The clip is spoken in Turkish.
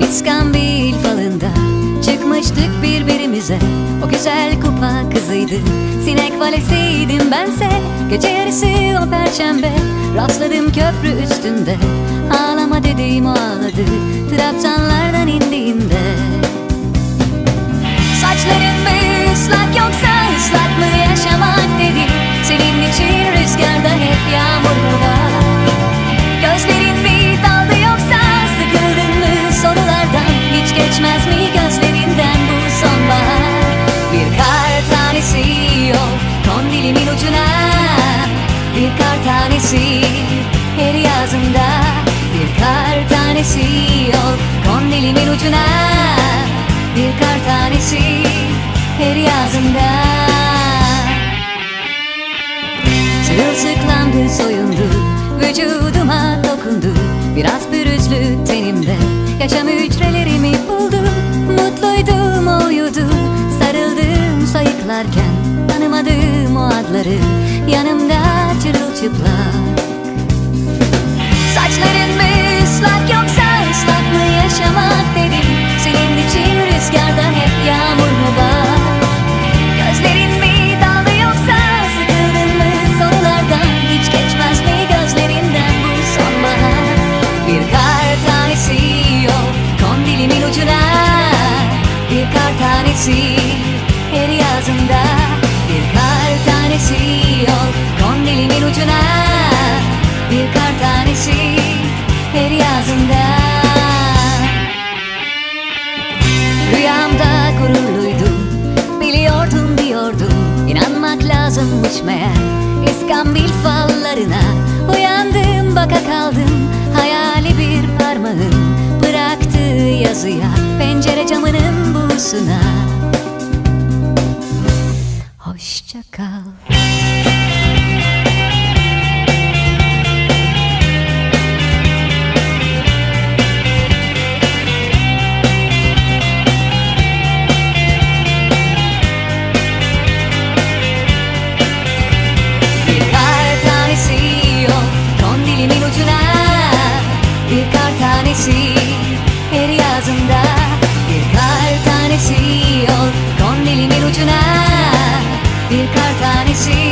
İskambil falında Çıkmıştık birbirimize. O güzel kupa kızıydı. Sinek valesiydim bense. Gece yarısı o perşembe. Rastladım köprü üstünde. Ağlama dediğim o ağladı Bir kar tanesi yok. Kondilimin ucuna Bir kar tanesi. Her yazında Bir kar tanesi yok. Kondilimin ucuna Bir kar tanesi. Her yazında Sırılsıklandı soyundu Vücuduma Lazımmış meğer İskambil fallarına Uyandım baka kaldım Hayali bir parmağın Bıraktığı yazıya Pencere camının buğusuna. Hoşça kal Bir kar tanesi her yazında Bir kar tanesi. Yok kondilimin ucuna Bir kar tanesi